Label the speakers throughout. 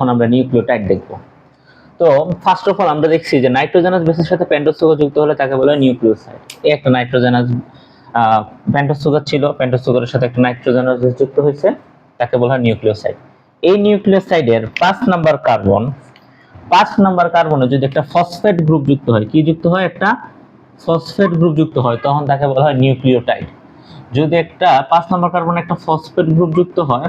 Speaker 1: এখন আমরা নিউক্লিওটাইড দেখব। তো ফার্স্ট অফ অল আমরা দেখছি যে নাইট্রোজেনাস বেসের সাথে পেন্টোজ সুগার যুক্ত হলে তাকে বলা হয় নিউক্লিওসাইড। এই একটা নাইট্রোজেনাস পেন্টোজ সুগার ছিল পেন্টোজ সুগারের সাথে একটা নাইট্রোজেনাস বেস যুক্ত হয়েছে, তাকে বলা হয় নিউক্লিওসাইড। এই নিউক্লিওসাইডের পাঁচ নাম্বার কার্বন, পাঁচ নাম্বার কার্বনে যদি একটা ফসফেট গ্রুপ যুক্ত হয়, কি যুক্ত হয়? একটা ফসফেট গ্রুপ যুক্ত হয়, তখন তাকে বলা হয় নিউক্লিওটাইড। যদি একটা, পাঁচ নাম্বার কার্বনে একটা ফসফেট গ্রুপ যুক্ত হয়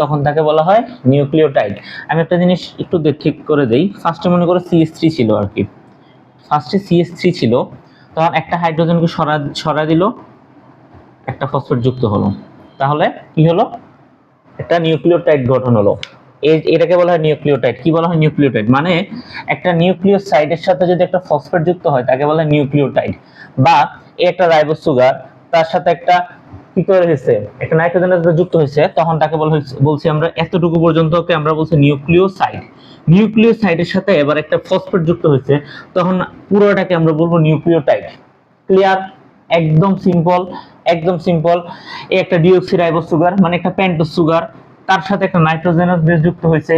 Speaker 1: তখন তাকে বলা হয় নিউক্লিওটাইড। আমি একটা জিনিস একটু ঠিক করে দেই। ফার্স্টে মনে করো সিএস থ্রি ছিল আর কি। ফার্স্টে সিএস থ্রি ছিল, তখন একটা হাইড্রোজেনকে সরা সরা দিল, একটা ফসফেট যুক্ত হলো। তাহলে কি হলো? একটা নিউক্লিওটাইড গঠন হলো। এটাকে বলা হয় নিউক্লিওটাইড। কি বলা হয় নিউক্লিওটাইড? মানে একটা নিউক্লিওসাইডের সাথে যদি একটা ফসফেট যুক্ত হয়, তাকে বলা হয় নিউক্লিওটাইড। বা একটা রাইবোজ সুগার তার সাথে একটা কি করে হয়েছে? একটা নাইট্রোজেনাস যুক্ত হয়েছে, তখন তাকে বলা বলছি আমরা এতটুকু পর্যন্তকে আমরা বলছি নিউক্লিওসাইড। নিউক্লিওসাইডের সাথে এবার একটা ফসফেট যুক্ত হয়েছে, তখন পুরোটাকে আমরা বলব নিউক্লিওটাইড। ক্লিয়ার একদম সিম্পল একদম সিম্পল এই একটা ডিঅক্সিরাইবোজ সুগার মানে একটা পেন্টোজ সুগার তার সাথে একটা নাইট্রোজেনাস বেস যুক্ত হয়েছে।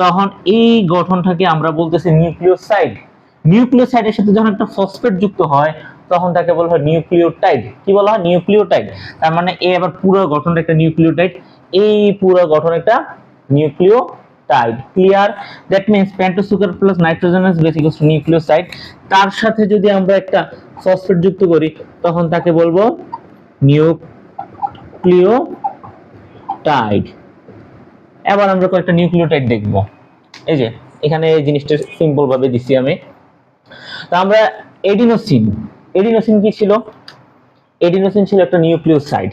Speaker 1: তখন এই গঠনটাকে আমরা বলতেছি নিউক্লিওসাইড। নিউক্লিওসাইডের সাথে যখন একটা ফসফেট যুক্ত হয় তখন তাকে বলা হয় নিউক্লিওটাইড। কি বলা হয়? নিউক্লিওটাইড। তার মানে এ আবার পুরো গঠনটা একটা নিউক্লিওটাইড। এই পুরো গঠন একটা nucleotide. Clear that means pentose sugar plus nitrogenous base equals to nucleoside তার সাথে যদি আমরা একটা ফসফেট যুক্ত করি, তখন তাকে বলব নিউক্লিওটাইড। এবার আমরা কয়েকটা নিউক্লিওটাইড দেখব। এই যে, এখানে এই জিনিসটা সিম্পল ভাবে দিছি আমি। তো আমরা এডিনোসিন এডিনোসিন কি ছিল? এডিনোসিন ছিল একটা নিউক্লিওসাইড।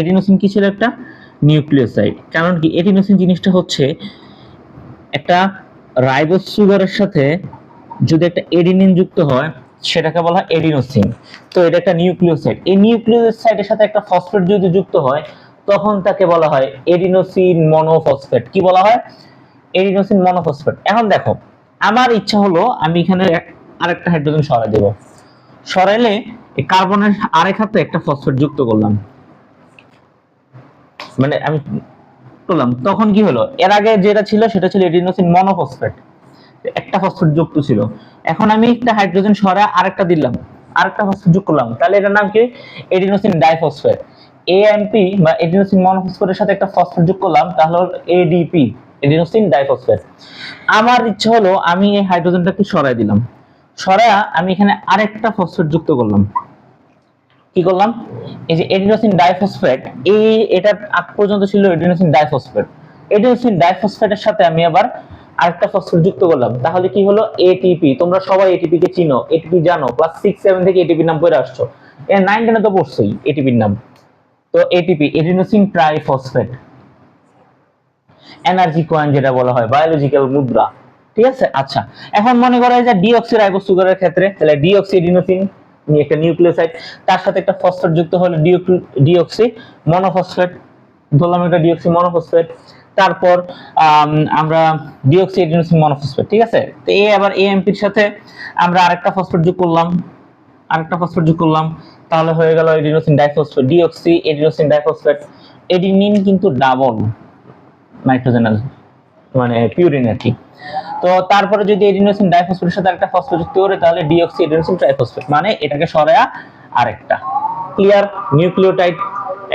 Speaker 1: এডিনোসিন কি ছিল একটা? নিউক্লিওসাইড। কারণ কি? এডিনোসিন জিনিসটা হচ্ছে একটা রাইবোজ সুগারের সাথে যদি একটা এডিনিন যুক্ত হয়, সেটাকে বলা হয় এডিনোসিন। তো এটা একটা নিউক্লিওসাইড। এই নিউক্লিওসাইডের সাথে একটা ফসফেট যদি যুক্ত হয়, তখন তাকে বলা হয় এডিনোসিন মনোফসফেট। কি বলা হয়? Adenosine monophosphate. এখন দেখো, আমার ইচ্ছা হলো আমি এখানে আরেকটা হাইড্রোজেন সরাই দেব। সরাইলে এই কার্বনের আরেক হাতে একটা ফসফেট যুক্ত করলাম। মানে আমি করলাম তখন কি হলো? এর আগে যেটা ছিল সেটা ছিল এডিনোসিন মনোফসফেট একটা ফসফেট যুক্ত ছিল। এখন আমি একটা হাইড্রোজেন সরা আরেকটা দিলাম, আরেকটা ফসফেট যুক্ত করলাম। তাহলে এটার নাম কি? এডিনোসিন ডাইফসফেট এএমপি বা এডিনোসিন মনোফসফেটের সাথে একটা ফসফেট যোগ করলাম, তাহলে এডিপি এডিনোসিন ডাইফসফেট আমার ইচ্ছা হলো আমি এই হাইড্রোজেনটাকে সরাই দিলাম। সরায়া আমি এখানে আরেকটা ফসফেট যুক্ত করলাম। কি করলাম? এই যে এডিনোসিন ডাইফসফেট এই এটার আগ পর্যন্ত ছিল এডিনোসিন ডাইফসফেট এডিনোসিন ডাইফসফেটের সাথে আমি আবার আরেকটা ফসফেট যুক্ত করলাম। তাহলে কি হলো? এটিপি তোমরা সবাই এটিপি কে চিনো এটিপি জানো ক্লাস সিক্স সেভেন থেকে এটিপির নাম পড়ে আসছো। এ নাইন টেনে তো পড়ছোই এটিপির নাম। তো ATP adenosine triphosphate energy coin যেটা বলা হয় বায়োলজিক্যাল মুদ্রা। ঠিক আছে? আচ্ছা এখন মনে করা যায় ডিঅক্সি রাইবোজ সুগারের ক্ষেত্রে তাহলে ডিঅক্সি এডিনোসিন নিয়ে একটা নিউক্লিওসাইড তার সাথে একটা ফসফেট যুক্ত হলে ডিঅক্সি মনোফসফেট ধরলাম একটা ডিঅক্সি মনোফসফেট তারপর আম, আমরা ডিঅক্সি এডিনোসিন মনোফসফেট ঠিক আছে? তো এই আবার এএমপির সাথে আমরা আরেকটা ফসফেট যোগ করলাম আরেকটা ফসফেট যোগ করলাম তাহলে হয়ে গেল adenosine diphosphate deoxy adenosine diphosphate adenine কিন্তু ডাবল নাইট্রোজেনাল মানে পিউরিন আর কি। তো তারপরে যদি এডিনোসিন ডাইফসফেটের সাথে একটা ফসফেট যুক্ত করে তাহলে ডিঅক্সি এডিনোসিন ট্রাইফসফেট মানে এটাকে সরায়া আরেকটা। ক্লিয়ার নিউক্লিওটাইড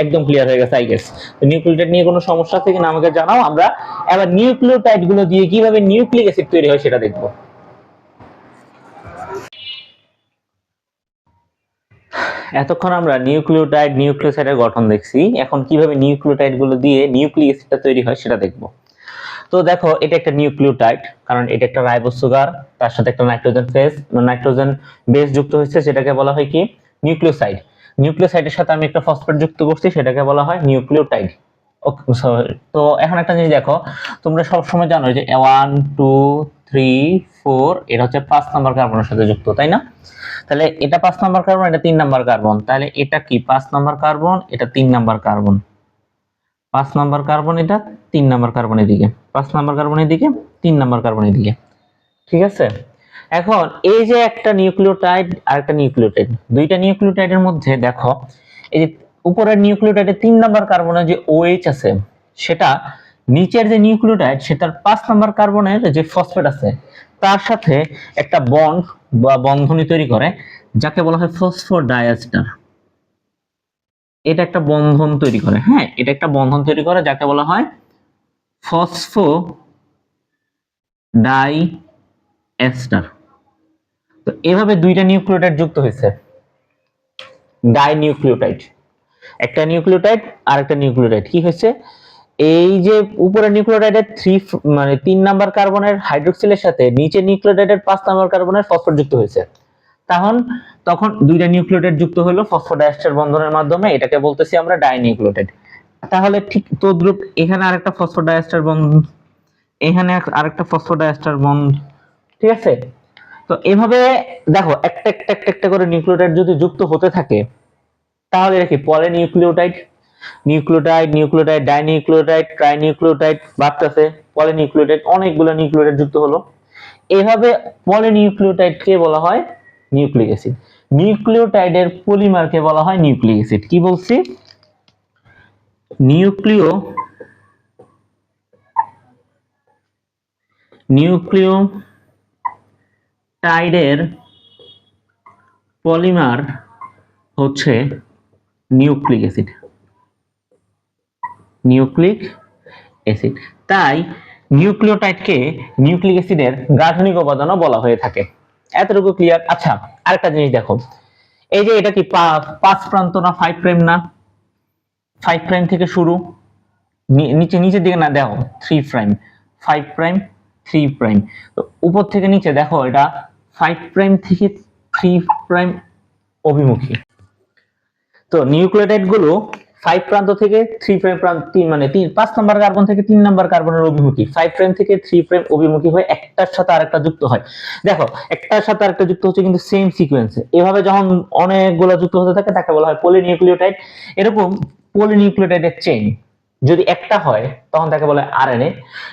Speaker 1: একদম ক্লিয়ার হয়ে গেছে আই গেস তো নিউক্লিওটাইড নিয়ে কোনো সমস্যা আছে কিনা আমাকে জানাও, আমরা এবার নিউক্লিওটাইডগুলো দিয়ে কীভাবে নিউক্লিক অ্যাসিড তৈরি হয় সেটা দেখব। এতক্ষণ আমরা নিউক্লিওটাইড নিউক্লিওসাইডের গঠন দেখছি, এখন কীভাবে নিউক্লিওটাইডগুলো দিয়ে নিউক্লিক অ্যাসিডটা তৈরি হয় সেটা দেখব। তো দেখো, এটা একটা নিউক্লিওটাইড, কারণ এটা একটা রাইবোজ সুগার তার সাথে একটা নাইট্রোজেন ফেজ নাইট্রোজেন বেস যুক্ত হয়েছে, সেটাকে বলা হয় কি? নিউক্লিওসাইড। নিউক্লিওসাইডের সাথে আমি একটা ফসফেট যুক্ত করছি, সেটাকে বলা হয় নিউক্লিওটাইড। তো এখন একটা জিনিস দেখো, তোমরা সব সময় জানো যে ওয়ান টু থ্রি ফোর এটা হচ্ছে পাঁচ নাম্বার কার্বনের সাথে যুক্ত, তাই না? তাহলে এটা পাঁচ নাম্বার কার্বন এটা তিন নাম্বার কার্বন তাহলে এটা কি? পাঁচ নাম্বার কার্বন এটা তিন নাম্বার কার্বন পাঁচ নাম্বার কার্বন এটা, তিন নাম্বার কার্বনের দিকে পাঁচ নাম্বার কার্বন এদিকে, তিন নাম্বার কার্বন এদিকে। ঠিক আছে? এখন এই যে একটা নিউক্লিওটাইড আর একটা নিউক্লিওটাইড, দুইটা নিউক্লিওটাইডের মধ্যে দেখো, এই যে উপরের নিউক্লিওটাইডে তিন নাম্বার কার্বনে যে ওএইচ আছে, সেটা নিচের যে নিউক্লিওটাইড, সেটার পাঁচ নাম্বার কার্বনের যে ফসফেট আছে, তার সাথে একটা বন্ড বা বন্ধনী তৈরি করে, যাকে বলা হয় ফসফোডায়াস্টার এটা একটা বন্ধন তৈরি করে হ্যাঁ? এটা একটা বন্ধন তৈরি করে যাকে বলা হয় ফসফো ডাই এস্টার তো এভাবে দুইটা নিউক্লিওটাইড যুক্ত হয়েছে। ডাই নিউক্লিওটাইড একটা নিউক্লিওটাইড আর একটা নিউক্লিওটাইড। কি হয়েছে? এই যে উপরে নিউক্লিওটাইডের থ্রি মানে তিন নাম্বার কার্বনের হাইড্রোক্সিলের সাথে নিচে নিউক্লিওটাইডের পাঁচ নাম্বার কার্বনের ফসফেট যুক্ত হয়েছে। তখন তখন দুইটা নিউক্লিওটাইড যুক্ত হলো ফসফোডাইএস্টার বন্ধনের মাধ্যমে, এটাকে বলতেছি আমরা ডাইনিউক্লিওটাইড। তাহলে ঠিক তদ্রুপ এখানে আরেকটা ফসফোডাইএস্টার বন্ধন এখানে আরেকটা ফসফোডাইএস্টার বন্ধ, ঠিক আছে? তো এভাবে দেখো, একটা একটা একটা একটা করে নিউক্লিওটাইড যদি যুক্ত হতে থাকে, তাহলে এটা কি, polynucleotide, nucleotide nucleotide, dinucleotide, trinucleotide বাড়তেছে পলিনিউক্লিওটাইড, অনেকগুলো নিউক্লিওটাইড যুক্ত হলো। এভাবে পলিনিউক্লিওটাইডকে বলা হয় নিউক্লিক অ্যাসিড। নিউক্লিওটাইডের পলিমারকে বলা হয় নিউক্লিক অ্যাসিড। কি বলছি? নিউক্লিও নিউক্লিও টাইডের পলিমার হচ্ছে নিউক্লিক অ্যাসিড। Nucleic acid. তাই নিউক্লিওটাইডকে নিউক্লিক অ্যাসিডের গাঠনিক উপাদানও বলা হয়ে থাকে। এতটুকু ক্লিয়ার আচ্ছা আরেকটা জিনিস দেখো। এই যে এটা কি পাঁচ প্রান্ত না ফাইভ প্রাইম না? ফাইভ প্রাইম থেকে শুরু। নিচে, নিচের দিকে না, দেখো three prime five prime three prime তো উপর থেকে নিচে দেখো এটা ফাইভ প্রাইম থেকে থ্রি প্রাইম অভিমুখী। তো নিউক্লিওটাইডগুলো ফাইভ প্রান্ত থেকে থ্রি ফ্রেম প্রান্ত, তিন মানে তিন, পাঁচ নাম্বার কার্বন থেকে তিন নাম্বার কার্বনের অভিমুখী। ফাইভ ফ্রেম থেকে থ্রি ফ্রেম অভিমুখী হয়ে একটার সাথে আরেকটা যুক্ত হয়। দেখো, একটার সাথে আরেকটা যুক্ত হচ্ছে কিন্তু সেম সিকোয়েন্সে এভাবে যখন অনেকগুলো যুক্ত হতে থাকে, তাকে বলা হয় পলিনিউক্লিওটাইড এরকম পলিনিউক্লিওটাইডের চেইন যদি একটা হয়, তখন তাকে বলে আরএনএ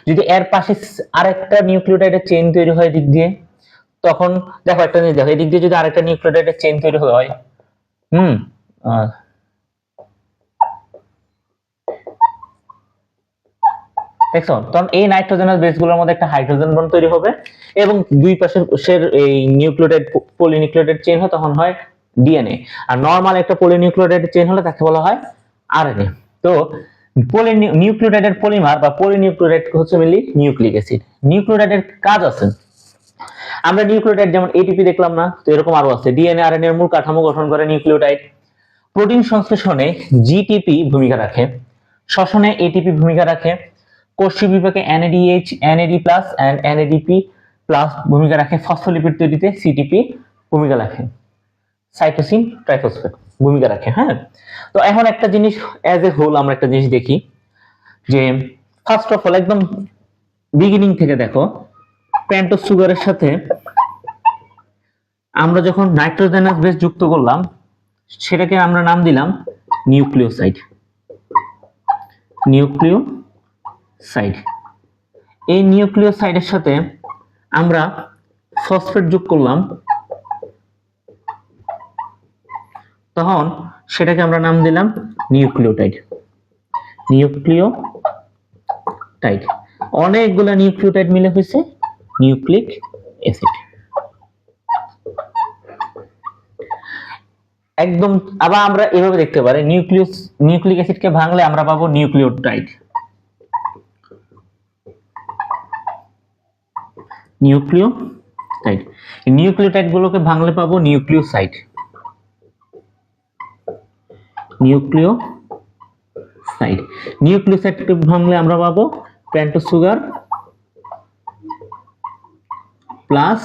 Speaker 1: যদি এর পাশে আরেকটা নিউক্লিওটাইডের চেইন তৈরি হয় দিক দিয়ে, তখন দেখো একটা জিনিস দেখো, এদিক দিয়ে যদি আরেকটা নিউক্লিওটাইডের চেইন তৈরি হয়, হুম দেখছ তখন এই নাইট্রোজেনাস বেসগুলোর মধ্যে একটা হাইড্রোজেন বন্ড তৈরি হবে এবং দুই পাশের এই নিউক্লিওটাইড পলিনিউক্লিওটাইড চেইন হয়, তখন হয় ডিএনএ আর নর্মাল একটা পলিনিউক্লিওটাইড চেইন হলে তাকে বলা হয় আরএনএ তো নিউক্লিওটাইডের পলিমার বা পলিনিউক্লিওটাইড হচ্ছে মেনলি নিউক্লিক অ্যাসিড নিউক্লিওটাইডের কাজ আছে। আমরা নিউক্লিওটাইড যেমন এটিপি দেখলাম না, তো এরকম আরও আছে। ডিএনএ আরএনএ এর মূল কাঠামো গঠন করে নিউক্লিওটাইড প্রোটিন সংশ্লেষণে জিটিপি ভূমিকা রাখে। শ্বসনে এটিপি ভূমিকা রাখে। কোষী বিপাকে NADH NAD plus and NADP plus ভূমিকা রাখে ফসফোলিপিড তৈরিতে সিটিপি ভূমিকা রাখে। সাইটোসিন, ট্রাইফসফেট ভূমিকা রাখে হ্যাঁ? তো এখন একটা জিনিস অ্যাজ এ হোল আমরা একটা জিনিস দেখি যে ফার্স্ট অফ অল একদম বিগিনিং থেকে দেখো প্যান্টোস সুগারের সাথে আমরা যখন নাইট্রোজেনাস বেস যুক্ত করলাম, সেটাকে আমরা নাম দিলাম নিউক্লিওসাইড। নিউক্লিওসাইড এই নিউক্লিওসাইডের সাথে আমরা ফসফেট যোগ করলাম। তখন সেটাকে আমরা নাম দিলাম নিউক্লিওটাইড। নিউক্লিও টাইড অনেকগুলো নিউক্লিওটাইড মিলে হয়েছে, নিউক্লিক অ্যাসিড। একদম আবার আমরা এভাবে দেখতে পারি নিউক্লিয়াস নিউক্লিক অ্যাসিডকে ভাঙলে আমরা পাবো নিউক্লিওটাইড। নিউক্লিওটাইড নিউক্লিওটাইড গুলোকে ভাঙলে পাবো নিউক্লিওসাইড নিউক্লিওসাইড নিউক্লিওসাইডকে ভাঙলে আমরা পাবো sugar plus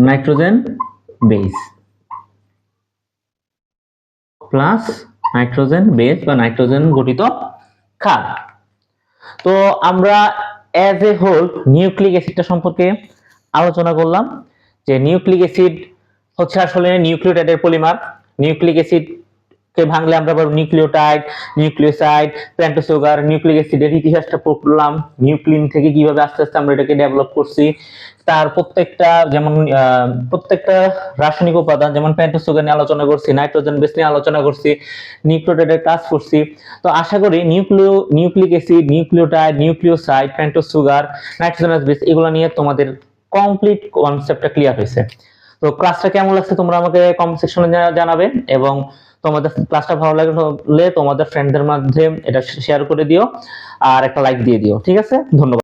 Speaker 1: nitrogen base plus nitrogen base বা নাইট্রোজেন গঠিত ক্ষার তো আমরা অ্যাজ এ হোল নিউক্লিক অ্যাসিডটা সম্পর্কে আলোচনা করলাম যে নিউক্লিক অ্যাসিড হচ্ছে আসলে নিউক্লিওটাইডের পলিমার। নিউক্লিক অ্যাসিড কে ভাঙলে আমরা পারব নিউক্লিওটাইড, নিউক্লিওসাইড, প্যান্টোসুগার, নিউক্লিক অ্যাসিডের ইতিহাসটা পড়লাম, নিউক্লিন থেকে কীভাবে আস্তে আস্তে আমরা এটাকে ডেভেলপ করছি। তার প্রত্যেকটা যেমন প্রত্যেকটা রাসায়নিক উপাদান, যেমন প্যান্টোসুগার নিয়ে আলোচনা করছি, নাইট্রোজেন বেস নিয়ে আলোচনা করছি, নিউক্লিওটাইডের কাজ করছি। তো আশা করি নিউক্লিও, nucleic acid, nucleotide, nucleoside, pentose sugar, nitrogenous base এগুলো নিয়ে তোমাদের কমপ্লিট কনসেপ্টটা ক্লিয়ার হয়েছে। তো ক্লাসটা কেমন লাগছে তোমরা আমাকে কমেন্ট সেকশনে জানাবে এবং তোমাদের ক্লাসটা ভালো লাগলে তোমাদের ফ্রেন্ডদের মাধ্যমে এটা শেয়ার করে দিও আর একটা লাইক দিয়ে দিও, ঠিক আছে? ধন্যবাদ।